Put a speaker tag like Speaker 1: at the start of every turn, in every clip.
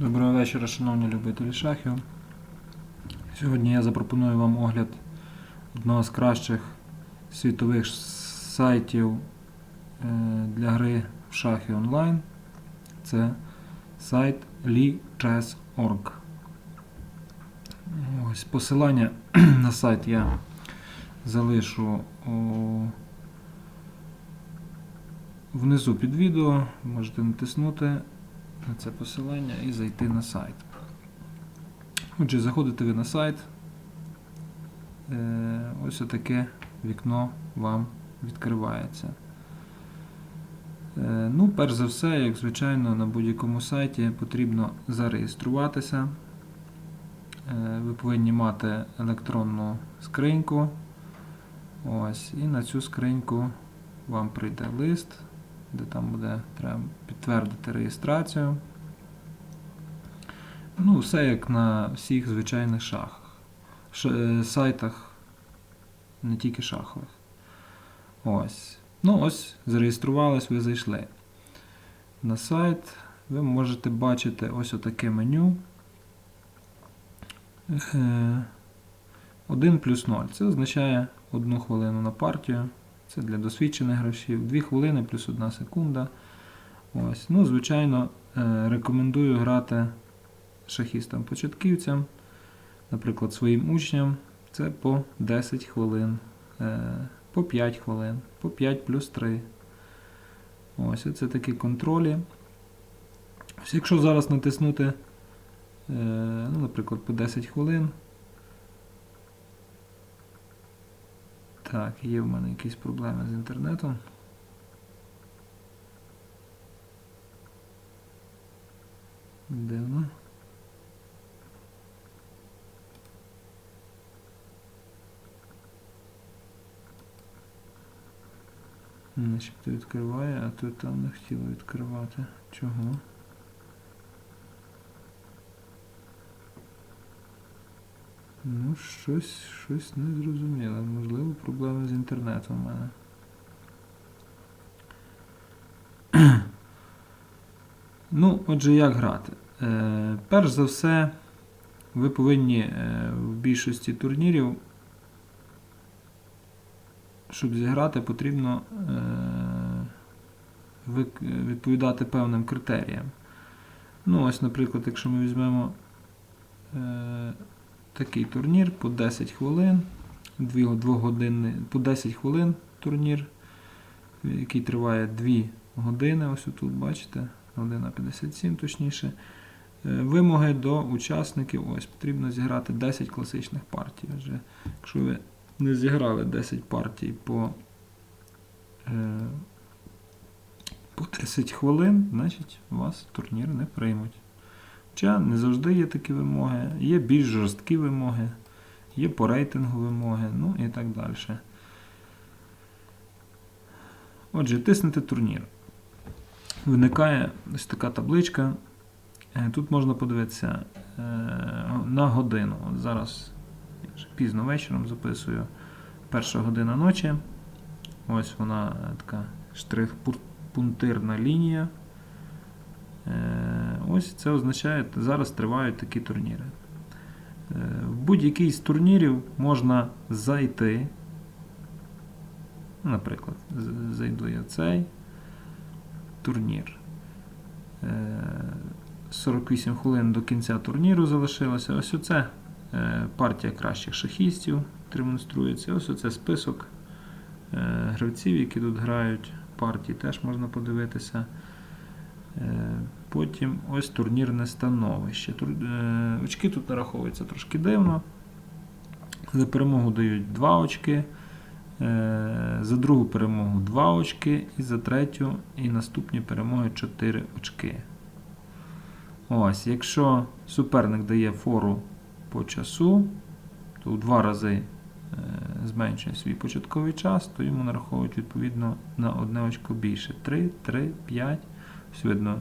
Speaker 1: Доброго вечора, шановні любителі шахів. Сьогодні я запропоную вам огляд одного з кращих світових сайтів е, для гри в шахи онлайн. Це сайт lichess.org. Ось посилання на сайт я залишу внизу під відео. Можете натиснути на це посилання і зайти на сайт. Отже, заходите ви на сайт. Е, Ось таке вікно вам відкривається. Е, Ну, перш за все, як звичайно, на будь-якому сайті потрібно зареєструватися. Е, Ви повинні мати електронну скриньку. Ось, і на цю скриньку вам прийде лист, де там буде треба підтвердити реєстрацію. Ну, все як на всіх звичайних шахах. Ш, е, сайтах, не тільки шахових. Ось. Ну, ось, зареєструвались, ви зайшли. На сайт ви можете бачити ось отаке меню. 1 плюс 0. Це означає 1 хвилину на партію. Це для досвідчених гравців. 2 хвилини плюс 1 секунда. Ось. Ну, звичайно, е, рекомендую грати шахістам-початківцям, наприклад, своїм учням. Це по 10 хвилин, е, по 5 хвилин, по 5 плюс 3. Ось це такі контролі. Ось Якщо зараз натиснути, е, ну, наприклад, по 10 хвилин. Так, є в мене якісь проблеми з інтернетом. Де воно? Начебто відкриває, а тут там не хотіло відкривати. Чого? Ну, щось, щось не зрозуміло. Можливо, проблеми з інтернетом у мене. ну, отже, як грати? Е, перш за все, ви повинні е, в більшості турнірів, щоб зіграти, потрібно е, відповідати певним критеріям. Ну, ось, наприклад, якщо ми візьмемо е, такий турнір по 10 хвилин, 2 години, по 10 хвилин турнір, який триває 2 години. Ось тут бачите, година 57 точніше. Е, Вимоги до учасників. Ось потрібно зіграти 10 класичних партій. Отже, якщо ви не зіграли 10 партій по, е, по 30 хвилин, значить вас турнір не приймуть. Хоча не завжди є такі вимоги, є більш жорсткі вимоги, є по рейтингу вимоги, ну і так далі. Отже, тиснете турнір. Виникає ось така табличка. Е, Тут можна подивитися е, на годину. От зараз я вже пізно вечором записую перша година ночі. Ось вона е, така штрих-пунктирна лінія. Е, Ось це означає, що зараз тривають такі турніри. Е, В будь-який з турнірів можна зайти. Наприклад, зайду я цей турнір. Е, 48 хвилин до кінця турніру залишилося. Ось оце е, партія кращих шахістів демонструється. Ось оце список е, гравців, які тут грають. Партії теж можна подивитися. Е, Потім ось турнірне становище. Е, Очки тут нараховуються трошки дивно. За перемогу дають 2 очки. Е, За другу перемогу 2 очки, і за третю і наступні перемоги 4 очки. Ось, якщо суперник дає фору по часу, то у два рази зменшує свій початковий час, то йому нараховують відповідно на одне очко більше. 3, 3, 5. Видно,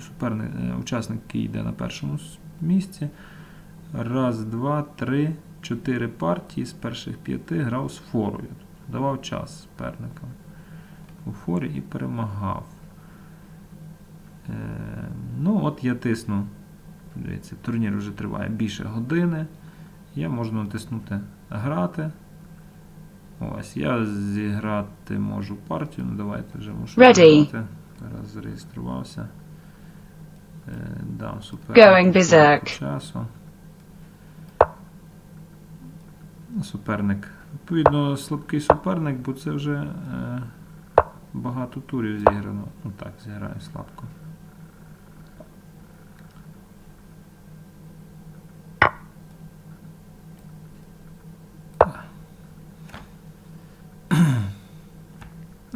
Speaker 1: суперник, е, учасник, який йде на першому місці. Раз, два, три, чотири партії з перших п'яти грав з форою. Давав час суперникам у форі і перемагав. Е, ну, от я тисну Дивіться, турнір вже триває більше години. Я можу натиснути Грати. Ось, я зіграти можу партію. Ну, давайте вже можу
Speaker 2: Ready.
Speaker 1: грати. Раз зареєструвався. Е, дам супер.
Speaker 2: Going berserk.
Speaker 1: Часу. Суперник. Відповідно, слабкий суперник, бо це вже е, багато турів зіграно. Ну так, зіграю слабко.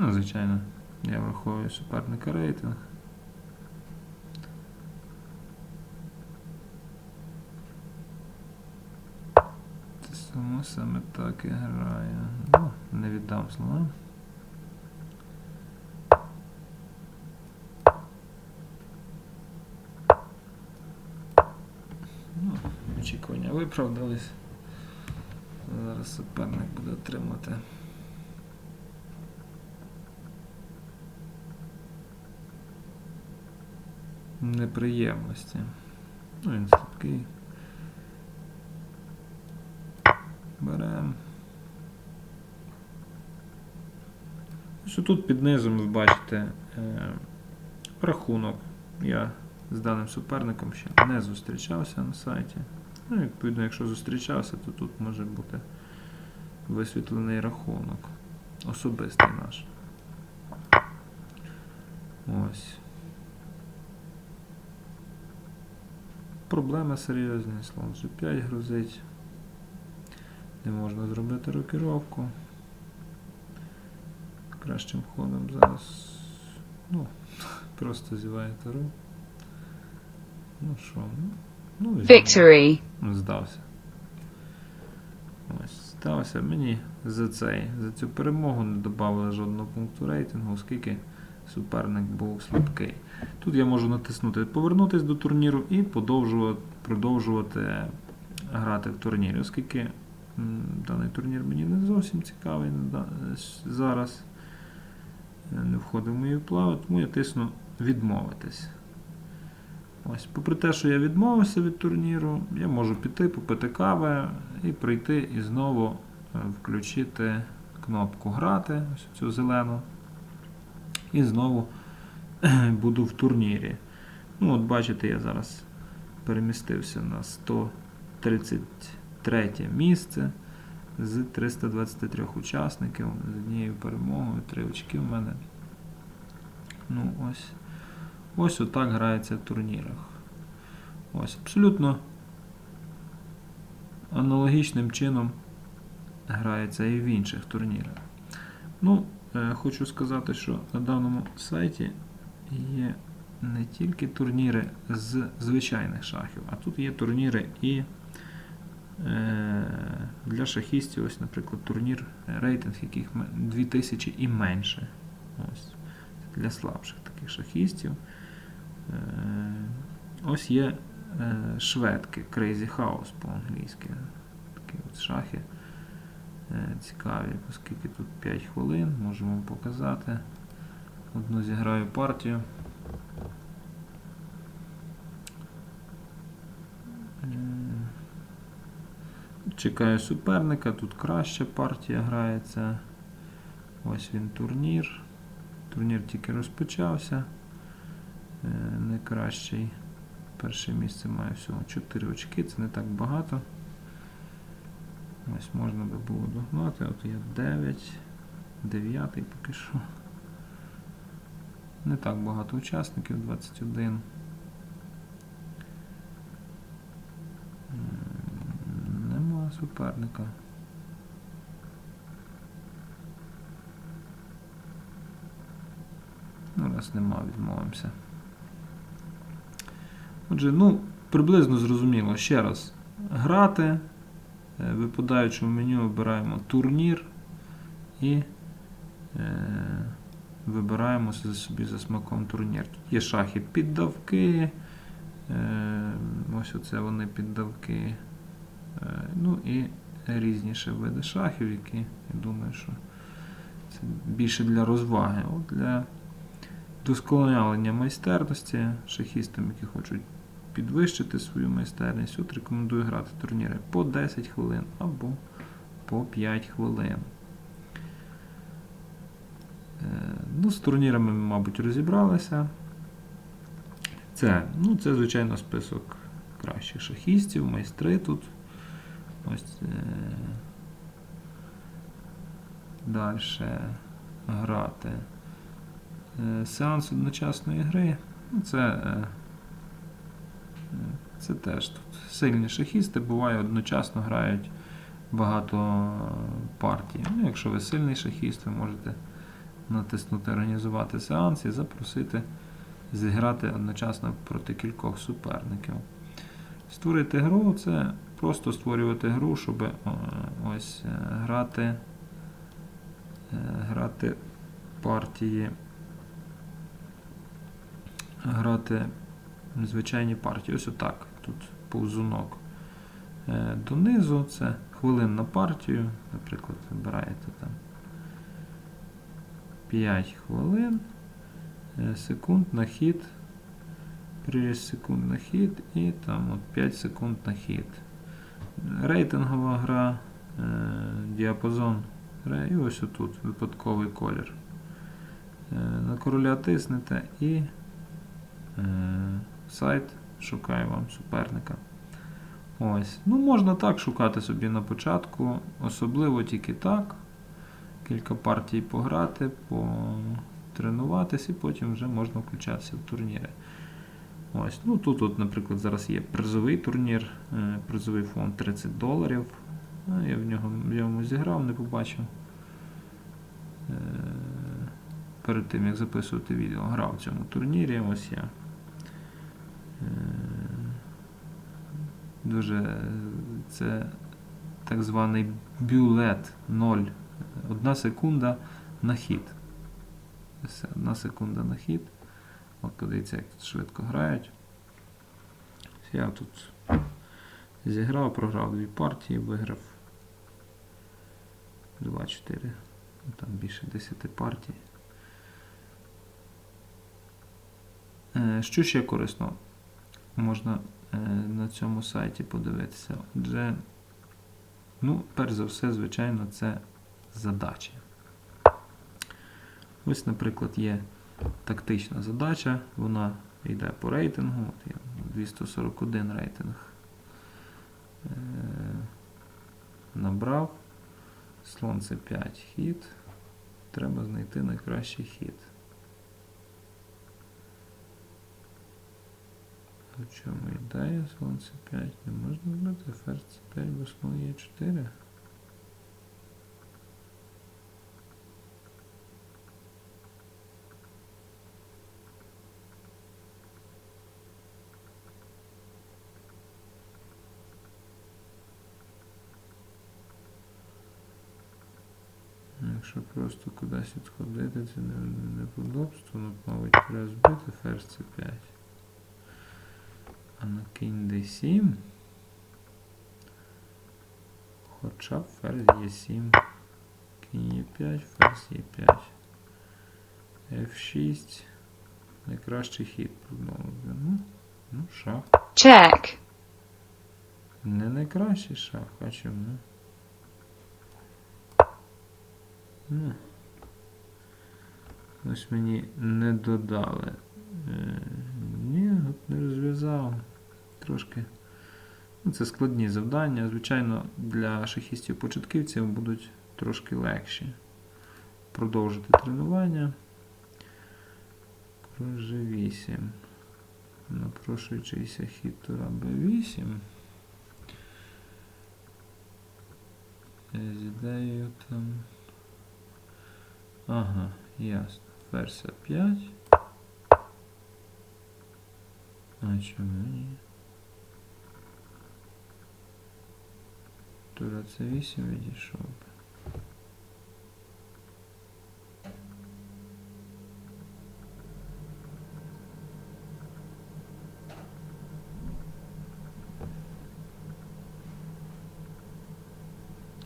Speaker 1: Ну, звичайно, я враховую суперника рейтинг. Це само саме так і грає. Ну, не віддам слова. Ну, очікування виправдались. Зараз суперник буде отримати. Неприємності. Ну, він слабкий. Беремо. Що тут під низом ви бачите е, рахунок. Я з даним суперником ще не зустрічався на сайті. Ну, відповідно, якщо зустрічався, то тут може бути висвітлений рахунок. Особистий наш. Ось. Проблеми серйозні, слон G5 грузить. Не можна зробити рокіровку. Кращим ходом зараз. Ну, просто зіває тару. Ну що, ну, ну.
Speaker 2: Victory.
Speaker 1: Здався. Ось, здався. Мені за цей, за цю перемогу не додали жодного пункту рейтингу, оскільки суперник був слабкий. Тут я можу натиснути Повернутись до турніру і подовжувати, продовжувати грати в турнірі, оскільки даний турнір мені не зовсім цікавий да- зараз. Е, Не входить в мої плави, тому я тисну відмовитись. Ось, попри те, що я відмовився від турніру, я можу піти, попити кави і прийти і знову е, включити кнопку Грати, ось цю зелену. І знову буду в турнірі. Ну, от бачите, я зараз перемістився на 133 місце з 323 учасників, з однією перемогою, три очки в мене. Ну, ось. Ось отак грається в турнірах. Ось, абсолютно аналогічним чином грається і в інших турнірах. Ну, хочу сказати, що на даному сайті є не тільки турніри з звичайних шахів, а тут є турніри і е, для шахістів, ось, наприклад, турнір, е, рейтинг яких 2000 і менше. Ось, для слабших таких шахістів. Е, Ось є е, шведки, Crazy House по-англійськи. Такі от шахи е, цікаві, оскільки тут 5 хвилин, можемо вам показати. Одну зіграю партію. Е, Чекаю суперника, тут краща партія грається. Ось він турнір. Турнір тільки розпочався. Е, Найкращий. Перше місце має всього 4 очки, це не так багато. Ось можна би було догнати. От я 9, 9 поки що. Не так багато учасників, 21. Нема суперника. Ну, раз нема, відмовимося. Отже, ну, приблизно зрозуміло. Ще раз. Грати. Е, Випадаючи в меню, обираємо турнір і е, вибираємо собі за смаком турнір. Тут є шахи піддавки. Е, ось оце вони піддавки. Ну і різні види шахів, які, я думаю, що це більше для розваги. От для вдосконалення майстерності шахістам, які хочуть підвищити свою майстерність, от рекомендую грати турніри по 10 хвилин або по 5 хвилин. Е, Ну, з турнірами ми, мабуть, розібралися. Це, ну, це, звичайно, список кращих шахістів, майстри тут. Ось. Е- Далі грати. Е, Сеанс одночасної гри. Ну, це, це теж тут сильні шахісти, буває одночасно грають багато партій. Ну, якщо ви сильний шахіст, ви можете натиснути Організувати сеанс і запросити зіграти одночасно проти кількох суперників. Створити гру це просто створювати гру, щоб е, ось е, грати, е, грати партії, грати звичайні партії. Ось отак. Тут повзунок е, донизу, це хвилин на партію. Наприклад, вибираєте там 5 хвилин, е, секунд на хід, приріз секунд на хід і там от 5 секунд на хід. Рейтингова гра, е, діапазон і ось отут випадковий колір. На короля тиснете і сайт шукає вам суперника. Ось. Ну, можна так шукати собі на початку, особливо тільки так. Кілька партій пограти, потренуватися і потім вже можна включатися в турніри. Ось. Ну, тут, от, наприклад, зараз є призовий турнір, е, призовий фонд 30 доларів. Ну, Я в нього в ньому зіграв, не побачив. Е, Перед тим, як записувати відео, грав в цьому турнірі. Ось я. Дуже е, це так званий бюлет 0. Одна секунда на хід. Все, одна секунда на хід. От подивіться, як тут швидко грають. Я тут зіграв, програв дві партії, виграв 2-4. Ну, Там більше 10 партій. Е, Що ще корисно? Можна на цьому сайті подивитися. Отже, ну, перш за все, звичайно, це задачі. Ось, наприклад, є тактична задача, вона йде по рейтингу. От я 241 рейтинг е, набрав. Слон це 5 хід. Треба знайти найкращий хід. Чому ідея? Слон це 5 не можна брати, ферзь це 5, бо слон є 4. Якщо просто кудись відходити, це не, не подобство, ну, мабуть, треба збити ферзь це 5. А на кінь d7. Хоча ферзь є 7. Кінь є 5, ферзь є 5. F6. Найкращий хід продовжує. Ну, ну, шах.
Speaker 2: check,
Speaker 1: Не найкращий шах, а чому? Ну. Ось мені не додали. Розв'язав. Трошки. Ну, це складні завдання. Звичайно, для шахістів-початківців будуть трошки легші. Продовжити тренування. Король 8. Напрошуючийся хід тура Б8. З там. Ага, ясно. Ферзь 5. А чому ні? Тура це 8 відійшов.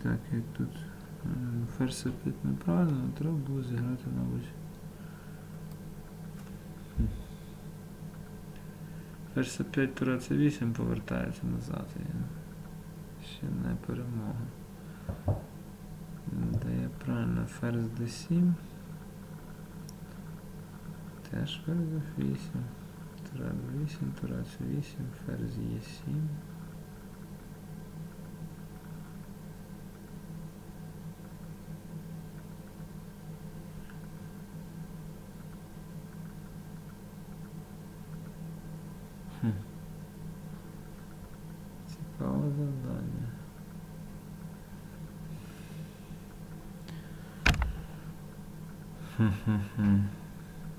Speaker 1: Так, як тут е, ферзь 5 неправильно, треба було зіграти, мабуть. Хм. Ферзь 5 тура це 8 повертається назад. Ще не перемога. Я правильно ферзь d7. Теж ферзь f8. Тура 8, тура c8, ферзь e7.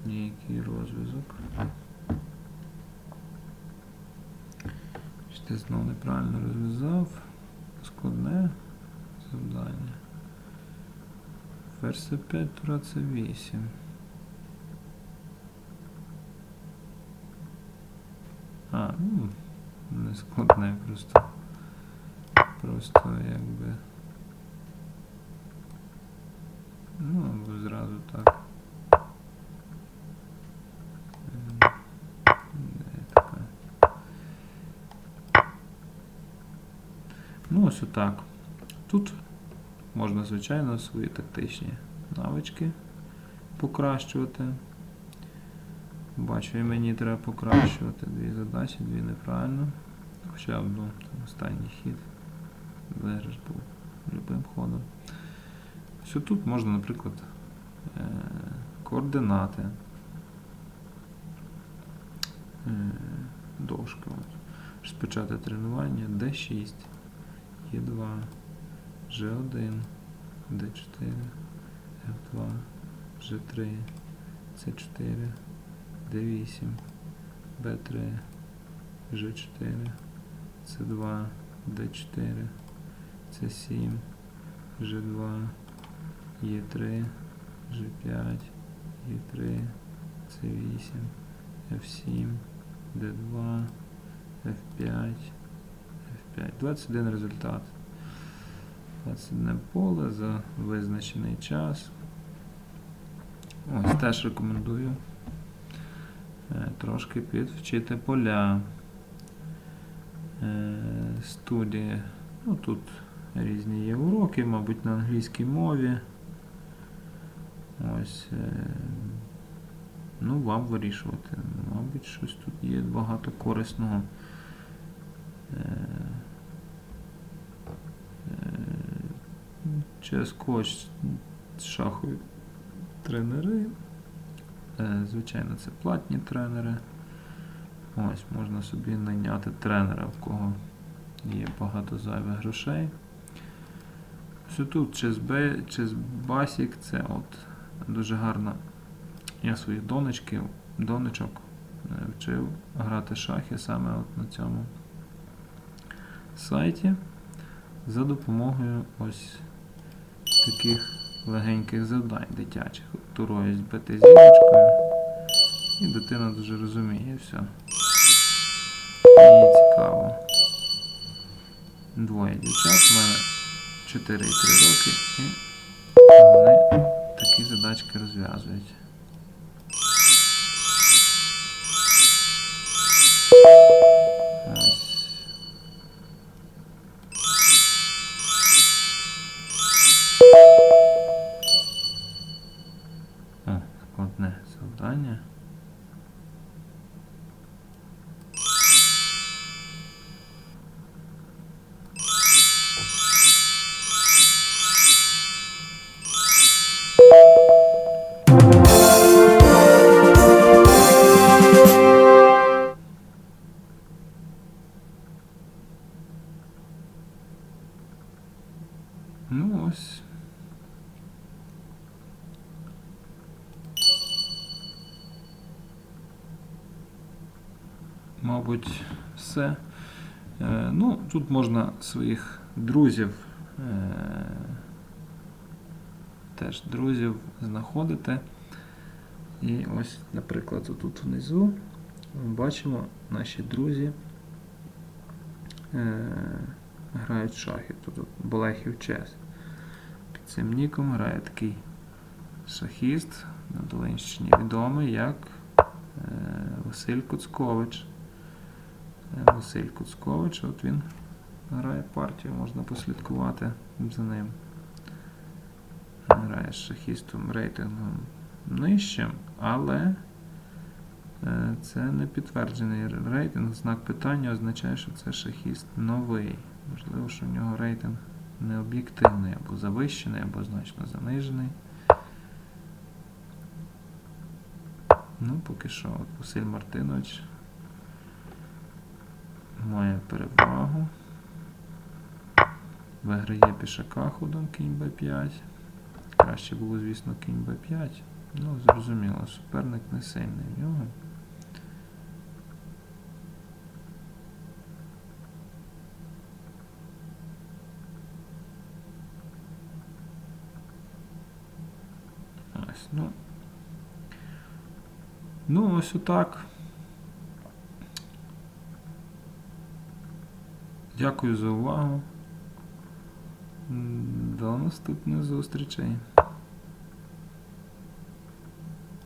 Speaker 1: Який розв'язок. Ти знову неправильно розв'язав? Складне завдання. Ферзь 5 тура це 8. А, ну, не складне просто. Просто якби. Ну, або зразу так. Ем, Де така? Ну, ось отак. Тут можна, звичайно, свої тактичні навички покращувати. Бачу, і мені треба покращувати дві задачі, дві неправильно. Хоча ну, там останній хід виграш був любим ходом. Все тут можна, наприклад, е- координати. Е- дошки. Розпочати тренування D6, E2, G1, D4, F2, G3, C4. D8, B3, G4, C2, D4, C7, G2, E3, G5, E3, C8, F7, D2, F5, F5. 21 результат. 21 поле за визначений час. Ось теж рекомендую е, трошки підвчити поля. Е, Студії. Ну, тут різні є уроки, мабуть, на англійській мові. Ось. е, Ну, вам вирішувати. Мабуть, щось тут є багато корисного. Е, е, ЧСКО шахові тренери. Е, Звичайно, це платні тренери. Ось, можна собі найняти тренера, в кого є багато зайвих грошей. Все тут Chess Basic, це от дуже гарно. Я своїх донечків, донечок вчив грати шахи саме от на цьому сайті за допомогою ось таких легеньких завдань дитячих. От Турою збити зірочкою. І дитина дуже розуміє все. Їй цікаво. Двоє дівчат, мене 4-3 роки, і вони такі задачки розв'язують. Ось. Мабуть, все. Е, ну, тут можна своїх друзів, е, теж друзів знаходити. І ось, наприклад, тут внизу ми бачимо наші друзі е, грають шахи. Тут Болехів Чес. Під цим ніком грає такий шахіст на Долинщині відомий як Василь Куцкович. Василь Куцкович, от він грає партію, можна послідкувати за ним. Грає з шахістом рейтингом нижчим, але е, це не підтверджений рейтинг. Знак питання означає, що це шахіст новий. Можливо, що в нього рейтинг не об'єктивний, або завищений, або значно занижений. Ну, поки що, от Василь Мартинович має перевагу. Виграє пішака ходом кінь b5. Краще було, звісно, кінь b5. Ну, зрозуміло, суперник не сильний в нього. Ось, ну. Ну, ось отак. Дякую за увагу. Наступних зустрічей.